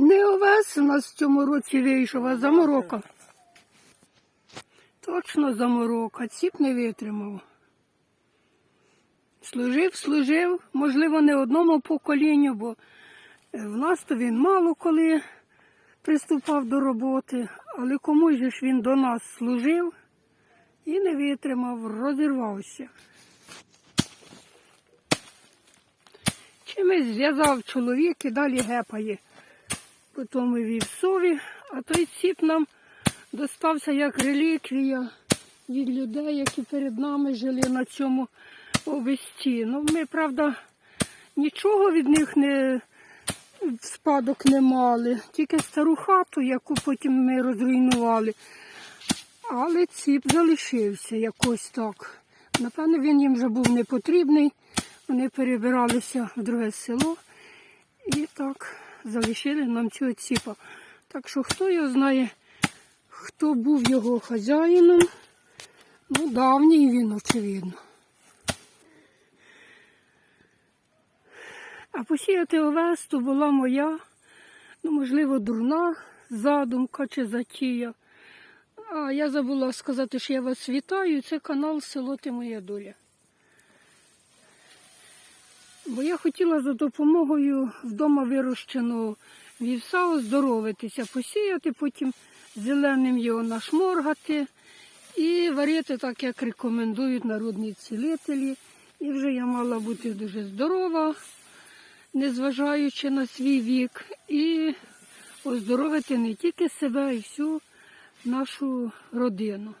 Не овес у нас в цьому році вийшов, а заморока. Точно заморока. Ціп не витримав. Служив, служив, можливо, не одному поколінню, бо е, в нас то він мало коли приступав до роботи, але комусь ж він до нас служив і не витримав, розірвався. Чимось зв'язав чоловік і далі гепає. Потім і вівсові, а той ціп нам достався як реліквія від людей, які перед нами жили на цьому овесті. Ну, ми, правда, нічого від них не спадок не мали, тільки стару хату, яку потім ми розруйнували. Але ціп залишився якось так. Напевно, він їм вже був не потрібний. Вони перебиралися в друге село і так залишили нам цього ціпа. Так що хто його знає, хто був його хазяїном, ну давній він, очевидно. А посіяти овес то була моя, ну, можливо, дурна задумка чи затія. А я забула сказати, що я вас вітаю. Це канал Село Ти Моя Доля. Бо я хотіла за допомогою вдома вирощеного вівса оздоровитися, посіяти, потім зеленим його нашморгати і варити так, як рекомендують народні цілителі. І вже я мала бути дуже здорова, незважаючи на свій вік, і оздоровити не тільки себе, а й всю нашу родину.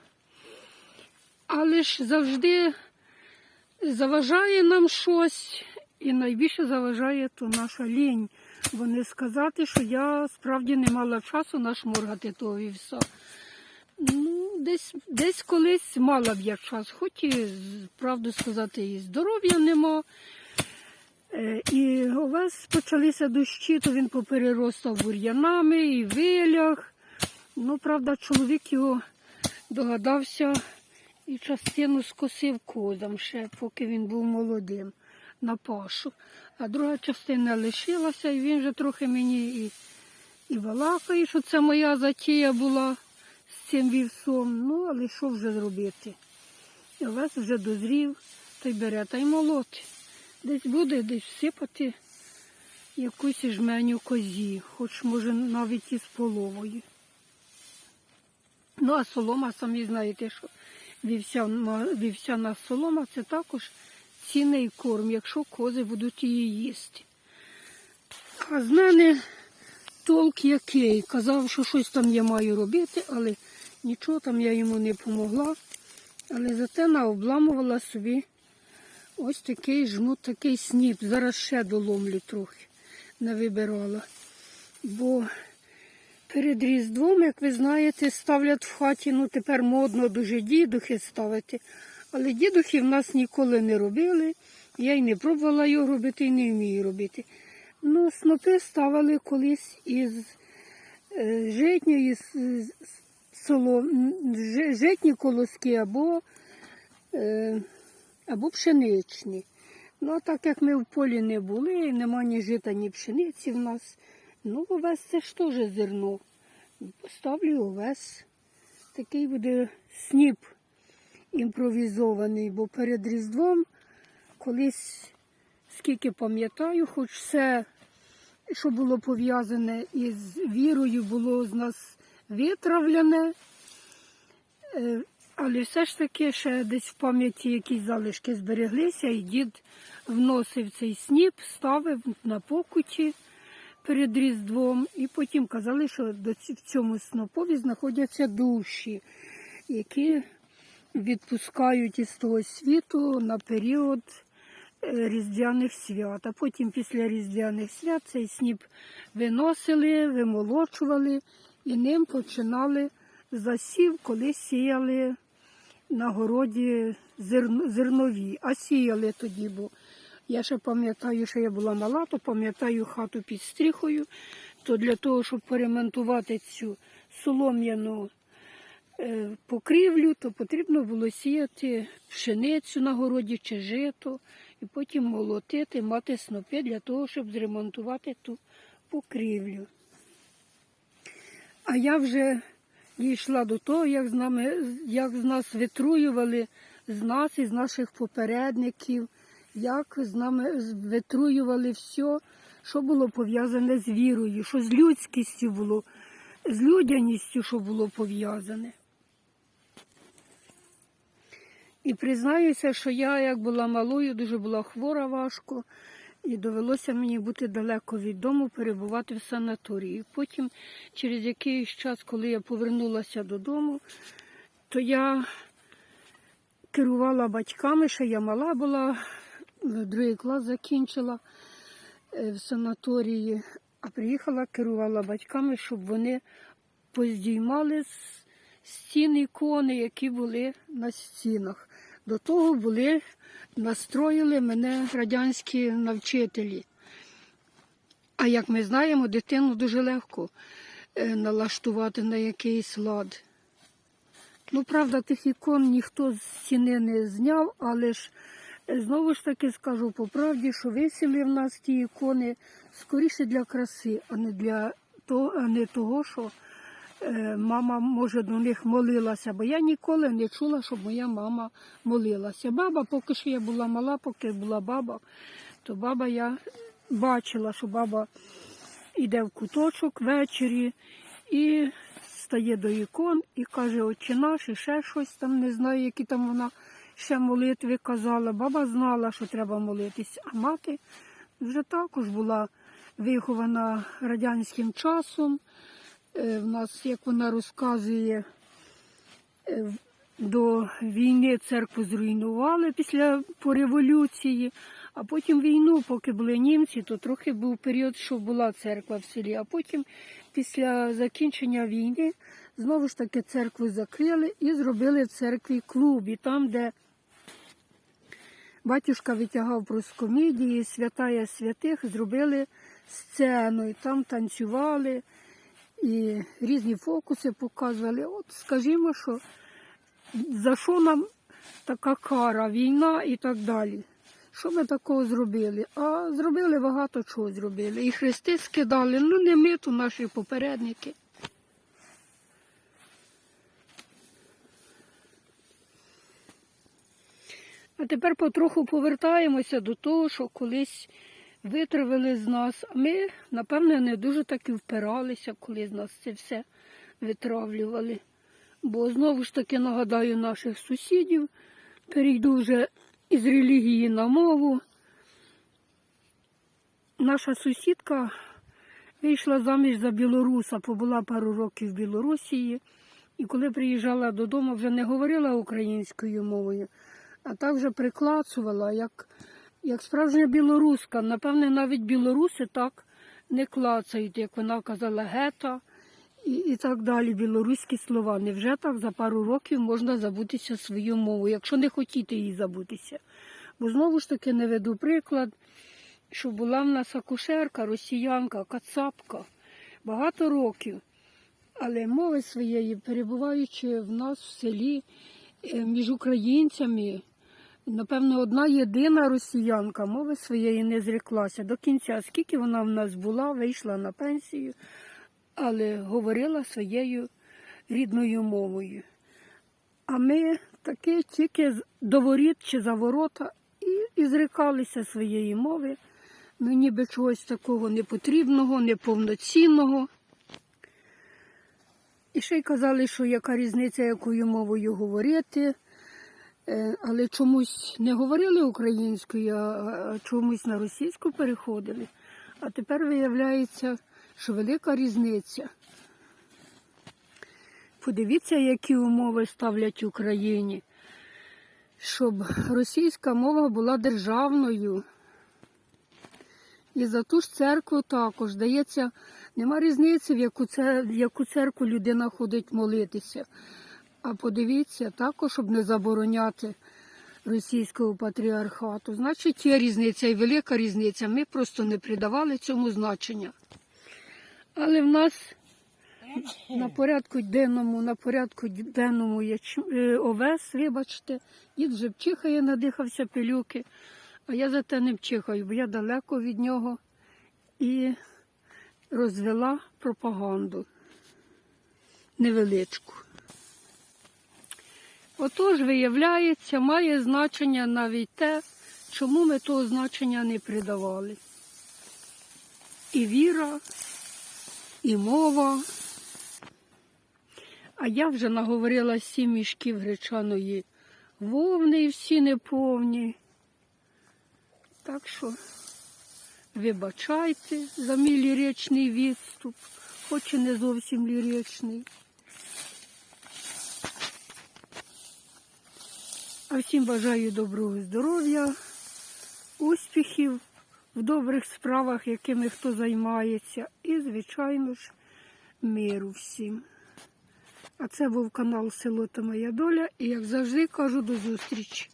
Але ж завжди заважає нам щось, і найбільше заважає то наша лінь. Бо не сказати, що я справді не мала часу нашморгати того вівса. Ну, десь, десь колись мала б я час, хоч і, правду сказати, і здоров'я нема. Е, І овес почалися дощі, то він попереростав бур'янами і вилях. Ну, правда, чоловік його догадався і частину скосив козам ще, поки він був молодим на пашу. А друга частина лишилася, і він вже трохи мені і, і балакає, що це моя затія була з цим вівсом. Ну, але що вже зробити? І Овес вже дозрів, та й бере, та й молоти. Десь буде, десь всипати якусь жменю козі, хоч може навіть із половою. Ну, а солома, самі знаєте, що вівсяна солома це також цінний корм, якщо кози будуть її їсти. А з мене толк який. Казав, що щось там я маю робити, але нічого там я йому не помогла. Але зате наобламувала собі ось такий жмут, такий сніп. Зараз ще доломлю трохи, не вибирала. Бо Перед Різдвом, як ви знаєте, ставлять в хаті, ну тепер модно дуже дідухи ставити. Але дідухи в нас ніколи не робили. Я й не пробувала його робити і не вмію робити. Ну, снопи ставили колись із е, житньої житні колоски або, е, або пшеничні. Ну, а так як ми в полі не були, нема ні жита, ні пшениці в нас. Ну, овес це ж теж зерно. Поставлю овес. Такий буде сніп імпровізований, бо перед Різдвом колись, скільки пам'ятаю, хоч все, що було пов'язане із вірою, було з нас витравлене. Е, Але все ж таки ще десь в пам'яті якісь залишки збереглися, і дід вносив цей сніп, ставив на покуті перед Різдвом, і потім казали, що в цьому снопові знаходяться душі, які відпускають із того світу на період е, Різдвяних свят. А потім після Різдвяних свят цей сніп виносили, вимолочували і ним починали засів, коли сіяли на городі зернові, а сіяли тоді, бо я ще пам'ятаю, що я була мала, то пам'ятаю хату під стріхою, то для того, щоб поремонтувати цю солом'яну покрівлю, то потрібно було сіяти пшеницю на городі чи жито, і потім молотити, мати снопи для того, щоб зремонтувати ту покрівлю. А я вже дійшла до того, як з нами, як з нас витруювали з нас і з наших попередників, як з нами витруювали все, що було пов'язане з вірою, що з людськістю було, з людяністю, що було пов'язане. І признаюся, що я, як була малою, дуже була хвора важко, і довелося мені бути далеко від дому, перебувати в санаторії. Потім, через якийсь час, коли я повернулася додому, то я керувала батьками, ще я мала була, другий клас закінчила е, в санаторії, а приїхала, керувала батьками, щоб вони поздіймали з стін ікони, які були на стінах. До того були, настроїли мене радянські навчителі. А як ми знаємо, дитину дуже легко е, налаштувати на якийсь лад. Ну, правда, тих ікон ніхто з стіни не зняв, але ж е, знову ж таки скажу по правді, що висіли в нас ті ікони скоріше для краси, а не для того, а не того, що мама може до них молилася. Бо я ніколи не чула, щоб моя мама молилася. Баба, поки що я була мала, поки була баба, то баба я бачила, що баба йде в куточок ввечері і стає до ікон і каже, отче наш, і ще щось там, не знаю, які там вона ще молитви казала. Баба знала, що треба молитись, а мати вже також була вихована радянським часом. Е, В нас, як вона розказує, е, до війни церкву зруйнували після по революції, а потім війну, поки були німці, то трохи був період, що була церква в селі. А потім, після закінчення війни, знову ж таки церкву закрили і зробили в церкві клуб. І там, де батюшка витягав проскомідії, святая святих, зробили сцену, і там танцювали і різні фокуси показували. От скажімо, що за що нам така кара, війна і так далі. Що ми такого зробили? А зробили багато чого зробили. І хрести скидали, ну не ми, то наші попередники. А тепер потроху повертаємося до того, що колись витравили з нас. Ми, напевне, не дуже так і впиралися, коли з нас це все витравлювали. Бо знову ж таки нагадаю наших сусідів, перейду вже із релігії на мову. Наша сусідка вийшла заміж за білоруса, побула пару років в Білорусі. І коли приїжджала додому, вже не говорила українською мовою, а так вже приклацувала, як, як справжня білоруска. Напевне, навіть білоруси так не клацають, як вона казала, гета і, і так далі. Білоруські слова. Невже так за пару років можна забутися свою мову, якщо не хотіти її забутися? Бо знову ж таки не веду приклад, що була в нас акушерка, росіянка, кацапка багато років. Але мови своєї, перебуваючи в нас в селі е, між українцями, напевно, одна єдина росіянка мови своєї не зреклася до кінця. Скільки вона в нас була, вийшла на пенсію, але говорила своєю рідною мовою. А ми таки тільки до воріт чи за ворота і, і зрекалися своєї мови. Ну, ніби чогось такого непотрібного, неповноцінного. І ще й казали, що яка різниця, якою мовою говорити. Е, Але чомусь не говорили українською, а чомусь на російську переходили. А тепер виявляється, що велика різниця. Подивіться, які умови ставлять Україні, щоб російська мова була державною. І за ту ж церкву також здається, нема різниці, в яку церкву людина ходить молитися. А подивіться, також, щоб не забороняти російського патріархату. Значить, є різниця і велика різниця. Ми просто не придавали цьому значення. Але в нас на порядку денному, на порядку денному є е, овес, вибачте, дід вже вчихає, надихався пилюки, а я зате не вчихаю, бо я далеко від нього і розвела пропаганду. невеличку. Отож, виявляється, має значення навіть те, чому ми того значення не придавали. І віра, і мова. А я вже наговорила сім мішків гречаної вовни і всі неповні. Так що вибачайте за мій ліричний відступ, хоч і не зовсім ліричний. А всім бажаю доброго здоров'я, успіхів в добрих справах, якими хто займається, і, звичайно ж, миру всім. А це був канал Село та Моя Доля. І як завжди кажу до зустрічі.